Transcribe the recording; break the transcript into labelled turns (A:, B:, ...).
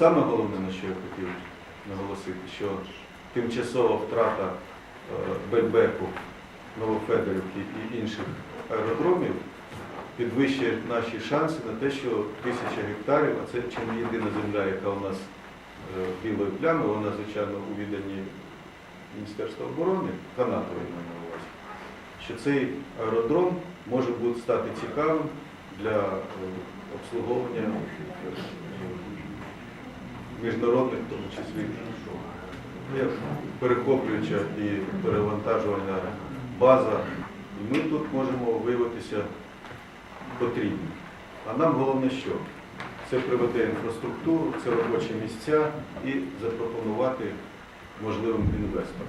A: саме головне, на що я хотів наголосити, що тимчасова втрата е, Бельбеку, Новофедорівки і інших аеродромів підвищує наші шанси на те, що тисяча гектарів, а це чи не єдина земля, яка у нас е, білої плями, вона, звичайно, у відданні Міністерства оборони, Канатової на увазі, що цей аеродром може бути стати цікавим для е, обслуговування міжнародних, в тому числі, перехоплююча і перевантажувальна база. І ми тут можемо виявитися потрібні. А нам головне що? Це приведе інфраструктуру, це робочі місця і запропонувати можливим інвесторам.